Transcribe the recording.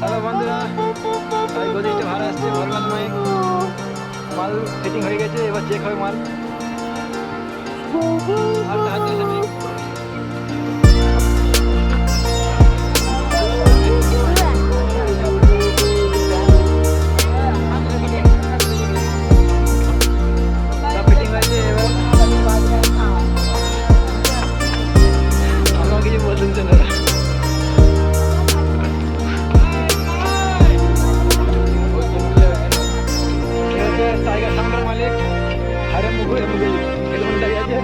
Hello বন্ধুরা ওই গদিটা ভাড়া আসছে ভরমাল নয় মাল ফিটিং হয়ে গেছে, এবার চেক হবে মাল। লেক হারে মুগুয়ে মুগুয়ে এলমন্ডাই আছে